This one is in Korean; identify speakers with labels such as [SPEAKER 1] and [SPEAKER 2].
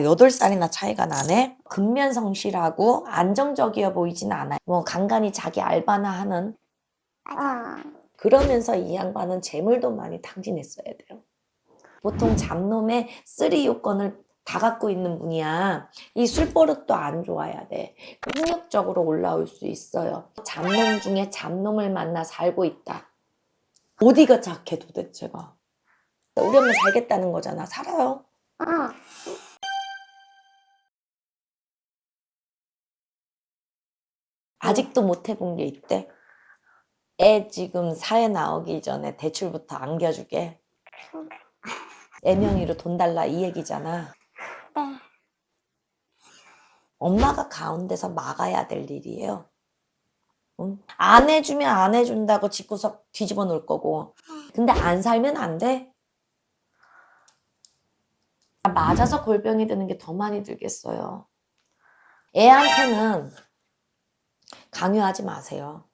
[SPEAKER 1] 8살이나 차이가 나네? 근면 성실하고 안정적이어 보이진 않아요. 뭐 간간히 자기 알바나 하는
[SPEAKER 2] 어.
[SPEAKER 1] 그러면서 이 양반은 재물도 많이 탕진했어야 돼요. 보통 잡놈의 쓰리 요건을 다 갖고 있는 분이야. 이 술버릇도 안 좋아야 돼. 폭력적으로 올라올 수 있어요. 잡놈 중에 잡놈을 만나 살고 있다. 어디가 착해 도대체가. 우리 엄마 살겠다는 거잖아. 살아요. 아직도 못 해본 게 있대. 애 지금 사회 나오기 전에 대출부터 안겨주게. 애 명의로 돈 달라 이 얘기잖아.
[SPEAKER 2] 네.
[SPEAKER 1] 엄마가 가운데서 막아야 될 일이에요. 응? 안 해주면 안 해준다고 집구석 뒤집어 놓을 거고. 근데 안 살면 안 돼. 맞아서 골병이 드는 게 더 많이 들겠어요. 애한테는 강요하지 마세요.